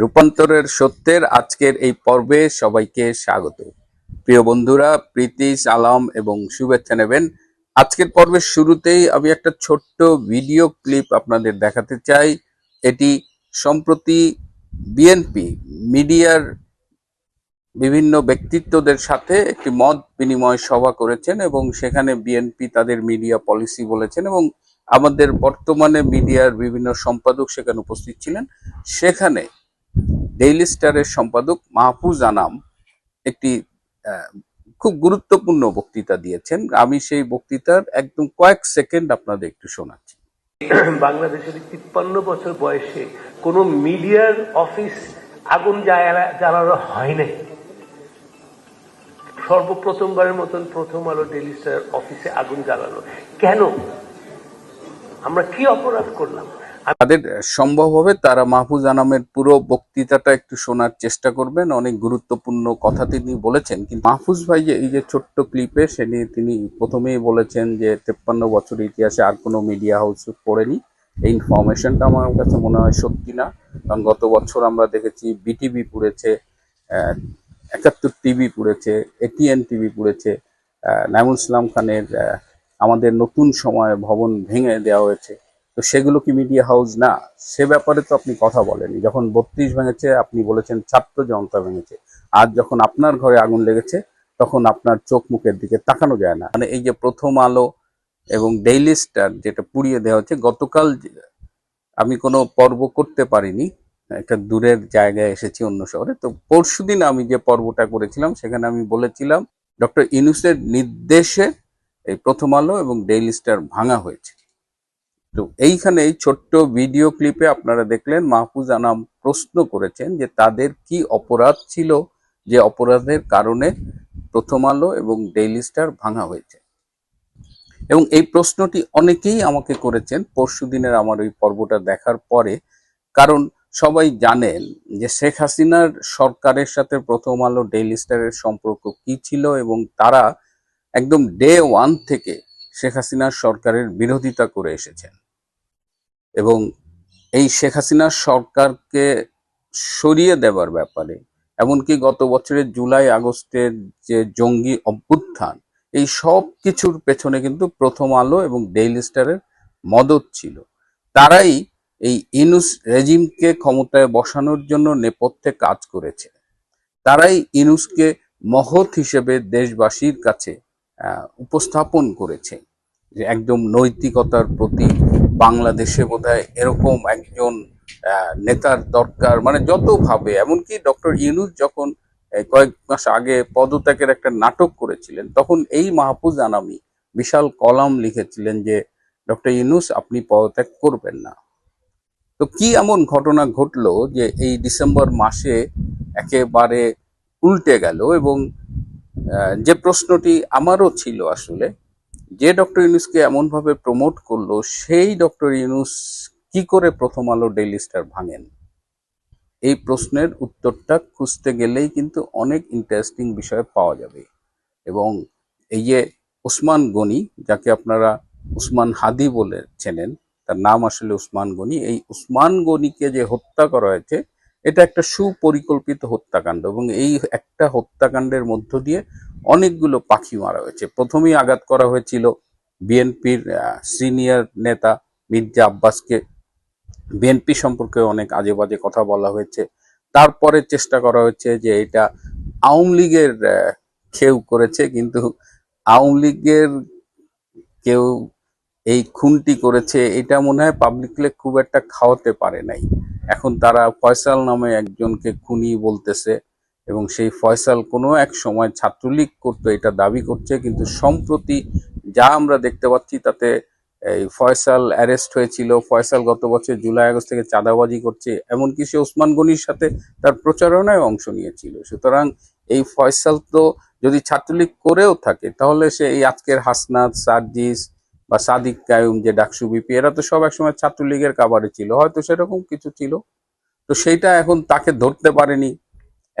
রূপান্তরের সত্যের আজকের এই পর্বে সবাইকে স্বাগত। প্রিয় বন্ধুরা, প্রীতি, সালাম এবং শুভেচ্ছা নেবেন। আজকের পর্বের শুরুতেই আমি একটা ছোট্ট ভিডিও ক্লিপ আপনাদের দেখাতে চাই। এটি সম্প্রতি বিএনপি মিডিয়ার বিভিন্ন ব্যক্তিত্বদের সাথে একটি মত বিনিময় সভা করেছেন এবং সেখানে বিএনপি তাদের মিডিয়া পলিসি বলেছেন এবং আমাদের বর্তমানে মিডিয়ার বিভিন্ন সম্পাদক সেখানে উপস্থিত ছিলেন। সেখানে ডেইলি স্টারের সম্পাদক মাহফুজ আনাম একটি খুব গুরুত্বপূর্ণ বক্তৃতা দিয়েছেন। আমি সেই বক্তৃতার একদম কয়েক সেকেন্ড আপনাদের একটু শোনাচ্ছি। বাংলাদেশের তিপ্পান্ন বছর বয়সে কোন মিডিয়ার অফিস আগুন জ্বালা- জ্বালানো হয় নাই। সর্বপ্রথমবারের মতন প্রথম আলো ডেলি স্টার অফিসে আগুন জ্বালানো। কেন? আমরা কি অপরাধ করলাম? তাদের সম্ভব হবে তারা মাহফুজ আনামের পুরো বক্তৃতাটা একটু শোনার চেষ্টা করবেন। অনেক গুরুত্বপূর্ণ কথা তিনি বলেছেন, কিন্তু মাহফুজ ভাই যে এই যে ছোট্ট ক্লিপে সে নিয়ে তিনি প্রথমেই বলেছেন যে তেপ্পান্ন বছর ইতিহাসে আর কোনো মিডিয়া হাউস পড়েনি। এই ইনফরমেশনটা আমার কাছে মনে হয় সত্যি না। কারণ গত বছর আমরা দেখেছি বিটিভি পুড়েছে একাত্তর টিভি পুড়েছে এটিএন টিভি পুড়েছে নাইমুল ইসলাম খানের আমাদের নতুন সময় ভবন ভেঙে দেওয়া হয়েছে। তো সেগুলো কি মিডিয়া হাউস না? সে ব্যাপারে তো আপনি কথা বলেনি যখন বত্রিশ ভেঙেছে, আপনি বলেছেন ছাত্র জনতা ভেঙেছে। আর যখন আপনার ঘরে আগুন লেগেছে, তখন আপনার চোখ মুখের দিকে তাকানো যায় না। মানে এই যে প্রথম আলো এবং ডেইলি স্টার যেটা পুড়িয়ে দেওয়া হচ্ছে, গতকাল আমি কোনো পর্ব করতে পারিনি, একটা দূরের জায়গায় এসেছি অন্য শহরে, তো পরশুদিন আমি যে পর্বটা করেছিলাম, সেখানে আমি বলেছিলাম, ডক্টর ইনুসের নির্দেশে এই প্রথম আলো এবং ডেইলি স্টার ভাঙা হয়েছে। তো এইখানে এই ছোট্ট ভিডিও ক্লিপে আপনারা দেখলেন মাহফুজ আনাম প্রশ্ন করেছেন যে তাদের কি অপরাধ ছিল, যে অপরাধের কারণে প্রথম আলো এবং ডেইলি স্টার ভাঙা হয়েছে। এবং এই প্রশ্নটি অনেকেই আমাকে করেছেন, পরশু দিনের আমার ওই পর্বটা দেখার পরে। কারণ সবাই জানেন যে শেখ হাসিনার সরকারের সাথে প্রথম আলো ডেইলি স্টারের সম্পর্ক কি ছিল এবং তারা একদম ডে ওয়ান থেকে শেখ হাসিনার সরকারের বিরোধিতা করে এসেছেন। এবং এই শেখ হাসিনার সরকারকে সরিয়ে দেওয়ার ব্যাপারে, এমনকি গত বছরের জুলাই আগস্টের যে জঙ্গি অভ্যুত্থান, এই সব কিছুর পেছনে কিন্তু প্রথম আলো এবং ডেইলি স্টারের মদত ছিল। তারাই এই ইনুস রেজিমকে ক্ষমতায় বসানোর জন্য নেপথ্যে কাজ করেছে। তারাই ইনুসকে মহৎ হিসেবে দেশবাসীর কাছে উপস্থাপন করেছে। যে একদম নৈতিকতার প্রতি বাংলাদেশে বোধহয় এরকম একজন নেতার দরকার মানে যত ভাবে। এমনকি ডক্টর ইউনুস যখন কয়েক মাস আগে পদত্যাগের একটা নাটক করেছিলেন, তখন এই মাহফুজ আনামি বিশাল কলাম লিখেছিলেন যে, ডক্টর ইউনুস, আপনি পদত্যাগ করবেন না। তো কি এমন ঘটনা ঘটলো যে এই ডিসেম্বর মাসে একেবারে উল্টে গেল এবং যে প্রশ্নটি আমারও ছিল আসলে যে ডক্টর ইউনুসকে এমনভাবে প্রমোট করল, সেই ডক্টর ইউনুস কি করে প্রথম আলো ডেইলি স্টার ভাঙেন? এই প্রশ্নের উত্তরটা খুঁজতে গেলেই কিন্তু অনেক ইন্টারেস্টিং বিষয় পাওয়া যাবে। এবং এই যে উসমান গনি, যাকে আপনারা উসমান হাদি বলে চেনেন, তার নাম আসলে উসমান গনি, এই উসমান গনিকে যে হত্যা করা হয়েছে, এটা একটা সুপরিকল্পিত হত্যাকাণ্ড। এবং এই একটা হত্যাকাণ্ডের মধ্য দিয়ে অনেকগুলো পাখি মারা হয়েছে। প্রথমেই আঘাত করা হয়েছিল বিএনপির সিনিয়র নেতা মির্জা আব্বাসকে। বিএনপি সম্পর্কে অনেক আজে বাজে কথা বলা হয়েছে। তারপরে চেষ্টা করা হয়েছে যে এটা আওয়ামী লীগের কেউ করেছে, কিন্তু আওয়ামী লীগের কেউ এই খুনটি করেছে, এটা মনে হয় পাবলিকলে খুব একটা খাওয়াতে পারে নাই। এখন তারা ফয়সাল নামে একজনকে খুনি বলতেছে। এবং সেই ফয়সাল কোনো এক সময় ছাত্রলীগ করতো, এটা দাবি করছে, কিন্তু সম্প্রতি যা আমরা দেখতে পাচ্ছি তাতে এই ফয়সাল অ্যারেস্ট হয়েছিল, ফয়সাল গত বছর জুলাই আগস্ট থেকে চাঁদাবাজি করছে, এমনকি সে ওসমান গনির সাথে তার প্রচারণায় অংশ নিয়েছিল। সুতরাং এই ফয়সাল তো যদি ছাত্রলীগ করেও থাকে, তাহলে সে এই আজকের হাসনাত, সার্জিস বা সাদিক কায়ুম, যে ডাকসু বিপি, এরা তো সব একসময় ছাত্রলীগের কাবারে ছিল, হয়তো সেরকম কিছু ছিল। তো সেইটা এখন তাকে ধরতে পারেনি।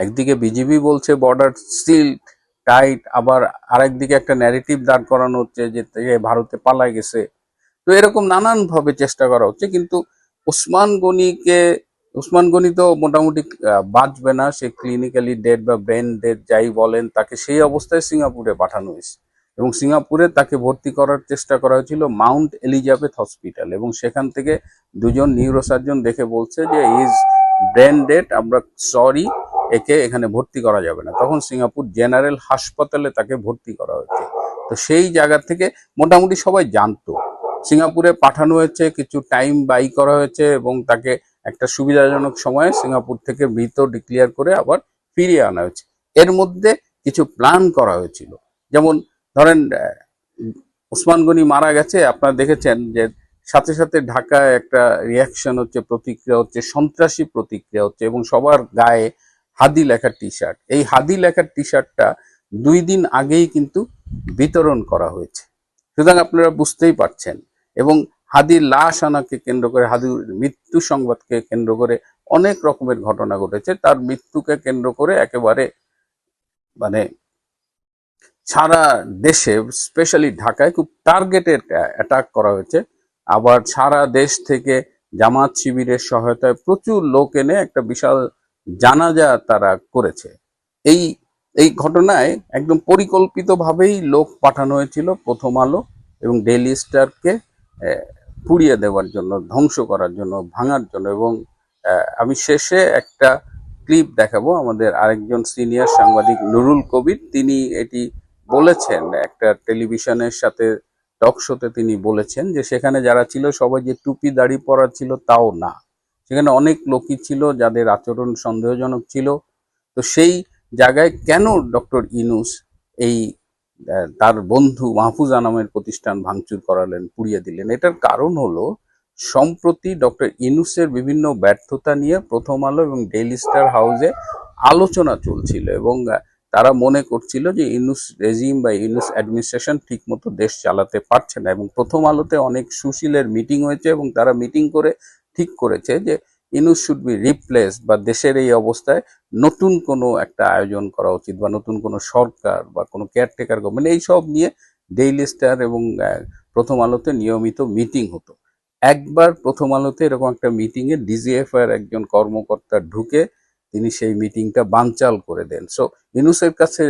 একদিকে বিজেপি বলছে বর্ডার স্টিল টাইট আবার আরেকদিকে একটা ন্যারেটিভ দাঁড় করানো হচ্ছে যে ভারতে পালায় গেছে। তো এরকম নানান ভাবে চেষ্টা করা হচ্ছে, কিন্তু ওসমান গনিকে উসমান গনি তো মোটামুটি বাঁচবে না। সে ক্লিনিক্যালি ডেড বা ব্রেন ডেড যাই বলেন, তাকে সেই অবস্থায় সিঙ্গাপুরে পাঠানো হয়েছে। এবং সিঙ্গাপুরে তাকে ভর্তি করার চেষ্টা করা হয়েছিল মাউন্ট এলিজাবেথ হসপিটাল। এবং সেখান থেকে দুজন নিউরোসার্জন দেখে বলছে যে ইজ ব্রেন ডেড আমরা সরি একে এখানে ভর্তি করা যাবে না। তখন সিঙ্গাপুর জেনারেল হাসপাতালে তাকে ভর্তি করা হয়েছে। তো সেই জায়গা থেকে মোটামুটি সবাই জানতো। সিঙ্গাপুরে পাঠানো হয়েছে, কিছু টাইম বাই করা হয়েছে এবং তাকে একটা সুবিধাজনক সময়ে সিঙ্গাপুর থেকে মৃত ডিক্লেয়ার করে আবার ফিরিয়ে আনা হয়েছে। এর মধ্যে কিছু প্ল্যান করা হয়েছিল। যেমন ধরেন ওসমান গনি মারা গেছে। আপনারা দেখেছেন যে সাথে সাথে ঢাকায় একটা রিয়াকশন হচ্ছে, প্রতিক্রিয়া হচ্ছে, সন্ত্রাসী প্রতিক্রিয়া হচ্ছে এবং সবার গায়ে হাদি লেখা টি শার্ট এই হাদি লেখার টি শার্টটা দুই দিন আগেই কিন্তু বিতরণ করা হয়েছে। সুতরাং আপনারা বুঝতেই পারছেন। এবং হাদির লাশ আনাকে কেন্দ্র করে, হাদির মৃত্যু সংবাদকে কেন্দ্র করে অনেক রকমের ঘটনা ঘটেছে। তার মৃত্যুকে কেন্দ্র করে একেবারে মানে সারা দেশে স্পেশালি ঢাকায় খুব টার্গেটেড অ্যাটাক করা হয়েছে। আবার সারা দেশ থেকে জামাত শিবিরের সহায়তায় প্রচুর লোক এনে একটা বিশাল জানাজা তারা করেছে। এই এই ঘটনায় একদম পরিকল্পিতভাবেই লোক পাঠানো হয়েছিল প্রথম আলো এবং ডেইলি স্টারকে পুড়িয়ে দেওয়ার জন্য, ধ্বংস করার জন্য, ভাঙার জন্য এবং আমি শেষে একটা ক্লিপ দেখাবো। আমাদের আরেকজন সিনিয়র সাংবাদিক নুরুল কবির, তিনি এটি বলেছেন, একটা টেলিভিশনের সাথে টক শোতে তিনি বলেছেন যে, সেখানে যারা ছিল সবাই যে টুপি দাড়ি পরা ছিল তাও না। সেখানে অনেক লোকই ছিল যাদের আচরণ সন্দেহজনক ছিল। তো সেই জায়গায় কেন ডক্টর ইনুস এই তার বন্ধু মাহফুজ আনামের প্রতিষ্ঠান ভাঙচুর করালেন, পুড়িয়ে দিলেন? এটার কারণ হলো, সম্প্রতি ডক্টর ইনুসের বিভিন্ন ব্যর্থতা নিয়ে প্রথম আলো এবং ডেইলি স্টার হাউসে আলোচনা চলছিল এবং তারা মনে করছিল যে ইনুস রেজিম বা ইনুস অ্যাডমিনিস্ট্রেশন ঠিকমতো দেশ চালাতে পারছে না এবং প্রথম আলোতে অনেক সুশীলের মিটিং হয়েছে এবং তারা মিটিং করে ঠিক করেছে যে ইনুস শুড বি রিপ্লেস বা দেশের এই অবস্থায় নতুন কোনো একটা আয়োজন করা উচিত বা নতুন কোনো সরকার বা কোনো কেয়ারটেকার গভর্নমেন্ট এইসব নিয়ে ডেইলি স্টার এবং প্রথম আলোতে নিয়মিত মিটিং হতো। একবার প্রথম আলোতে এরকম একটা মিটিংয়ে ডিজিএফ এর একজন কর্মকর্তা ঢুকে তিনি সেই মিটিংটা বানচাল করে দেন। সো ইনুসের কাছে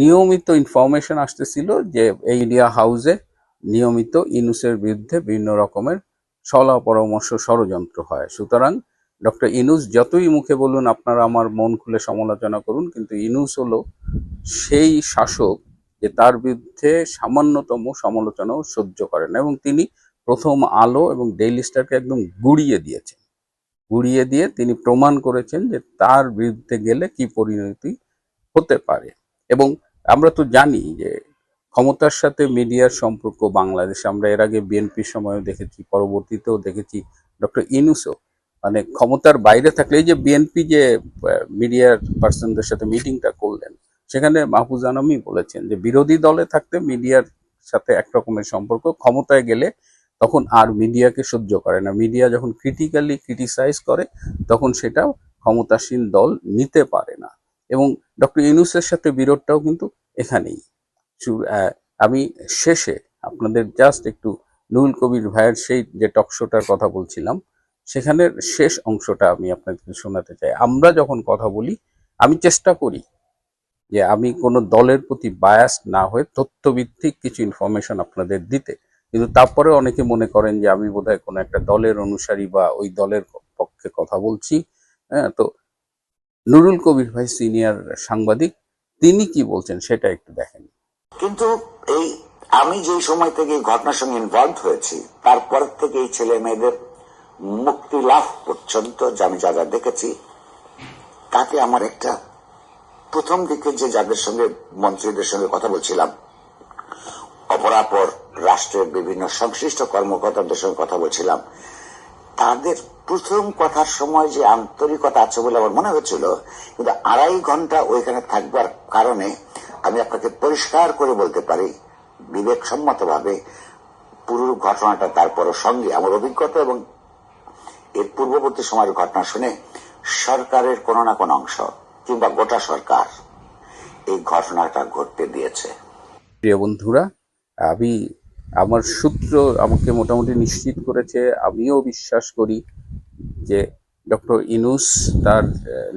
নিয়মিত ইনফরমেশন আসতেছিল যে এই ইন্ডিয়া হাউসে নিয়মিত ইনুসের বিরুদ্ধে বিভিন্ন রকমের সলা পরামর্শ ষড়যন্ত্র হয়। সুতরাং ডক্টর ইনুস যতই মুখে বলুন, আপনারা আমার মন খুলে সমালোচনা করুন, কিন্তু ইনুস হলো সেই শাসক যে তার বিরুদ্ধে সামান্যতম সমালোচনাও সহ্য করেন এবং তিনি প্রথম আলো এবং ডেইলি স্টারকে একদম গুড়িয়ে দিয়েছেন। গুড়িয়ে দিয়ে তিনি প্রমাণ করেছেন যে তার বিরুদ্ধে গেলে কি পরিণতি হতে পারে। এবং আমরা তো জানি যে ক্ষমতার সাথে মিডিয়ার সম্পর্ক বাংলাদেশে। আমরা এর আগে বিএনপির সময়ও দেখেছি, পরবর্তীতেও দেখেছি। ডক্টর ইনুসও মানে ক্ষমতার বাইরে থাকলে, এই যে বিএনপি যে মিডিয়ার পার্সনদের সাথে মিটিংটা করলেন, সেখানে মাহফুজ আনামি বলেছেন যে, বিরোধী দলে থাকতে মিডিয়ার সাথে একরকমের সম্পর্ক, ক্ষমতায় গেলে তখন আর মিডিয়াকে সহ্য করে না। মিডিয়া যখন ক্রিটিক্যালি ক্রিটিসাইজ করে, তখন সেটা ক্ষমতাসীন দল নিতে পারে না। এবং ডক্টর ইউনুসের সাথে বিরোধটাও কিন্তু এখানেই। আমি শেষে আপনাদের জাস্ট একটু নুরুল কবির ভাইয়ের সেই যে টক শোটার কথা বলছিলাম, সেখানের শেষ অংশটা আমি আপনাদের শোনাতে চাই। আমরা যখন কথা বলি, আমি চেষ্টা করি যে আমি কোনো দলের প্রতি বায়াস না হয়ে তথ্যভিত্তিক কিছু ইনফরমেশন আপনাদের দিতে। কিন্তু তারপরে অনেকে মনে করেন যে আমি বোধহয় কোনো একটা দলের অনুসারী বা ওই দলের পক্ষে কথা বলছি। হ্যাঁ তো নুরুল কবির ভাই সিনিয়র সাংবাদিক, তিনি কি বলছেন সেটা একটু দেখেন। কিন্তু এই, আমি যে সময় থেকে ঘটনার সঙ্গে ইনভলভ হয়েছি, তারপর থেকে এই ছেলে মেয়েদের মুক্তি লাভ পর্যন্ত আমি যা যা দেখেছি, তাতে আমার একটা প্রথম দিকে যে যাদের সঙ্গে, মন্ত্রীদের সঙ্গে কথা বলছিলাম, অপরাপর রাষ্ট্রের বিভিন্ন সংশ্লিষ্ট কর্মকর্তাদের সঙ্গে কথা বলছিলাম, তাদের প্রথম কথার সময় যে আন্তরিকতা আছে বলে আমার মনে হচ্ছিল, কিন্তু আড়াই ঘণ্টা ওইখানে থাকবার কারণে আমি আপনাকে পরিষ্কার করে বলতে পারি বিবেকসম্মত ভাবে পুরো ঘটনাটা তারপর সঙ্গে আমার অভিজ্ঞতা এবং এর পূর্ববর্তী সময়ের ঘটনা শুনে সরকারের কোনো না কোনো অংশ কিংবা গোটা সরকার এই ঘটনাটা ঘটতে দিয়েছে। প্রিয় বন্ধুরা, আমি আমার সূত্র আমাকে মোটামুটি নিশ্চিত করেছে, আমিও বিশ্বাস করি যে ডক্টর ইনুস, তার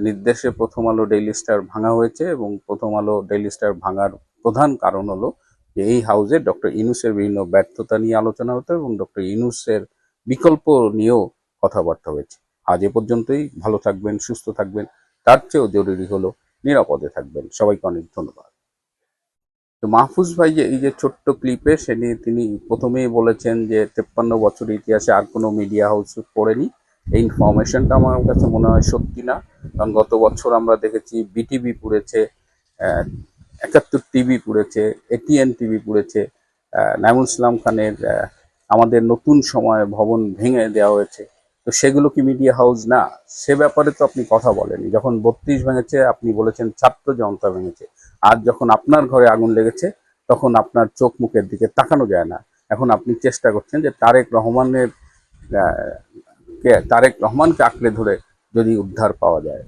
নির্দেশে প্রথম আলো ডেইলি স্টার ভাঙা হয়েছে এবং প্রথম আলো ডেইলি স্টার ভাঙার প্রধান কারণ হলো যে এই হাউসে ডক্টর ইনুসের বিভিন্ন ব্যর্থতা নিয়ে আলোচনা হতো এবং ডক্টর ইনুসের বিকল্প নিয়েও কথাবার্তা হয়েছে। আজ এ পর্যন্তই, ভালো থাকবেন, সুস্থ থাকবেন, তার চেয়েও জরুরি হলো নিরাপদে থাকবেন। সবাইকে অনেক ধন্যবাদ। তো মাহফুজ ভাই, যে এই যে ছোট্ট ক্লিপে সে নিয়ে তিনি প্রথমেই বলেছেন যে তেপ্পান্ন বছর ইতিহাসে আর কোনো মিডিয়া হাউস পড়েনি। এই ইনফরমেশনটা আমার কাছে মনে হয় সত্যি না। কারণ গত বছর আমরা দেখেছি বিটিভি পুড়েছে একাত্তর টিভি পুড়েছে এটিএন টিভি পুড়েছে নাইমুল ইসলাম খানের আমাদের নতুন সময় ভবন ভেঙে দেওয়া হয়েছে। তো সেগুলো কি মিডিয়া হাউস না? সে ব্যাপারে তো আপনি কথা বলেনি যখন বত্রিশ ভেঙেছে, আপনি বলেছেন ছাত্র জনতা ভেঙেছে। আর যখন আপনার ঘরে আগুন লেগেছে, তখন আপনার চোখ মুখের দিকে তাকানো যায় না। এখন আপনি চেষ্টা করছেন যে তারেক রহমানের কে? তারেক রহমানকে আঁকড়ে ধরে যদি উদ্ধার পাওয়া যায়।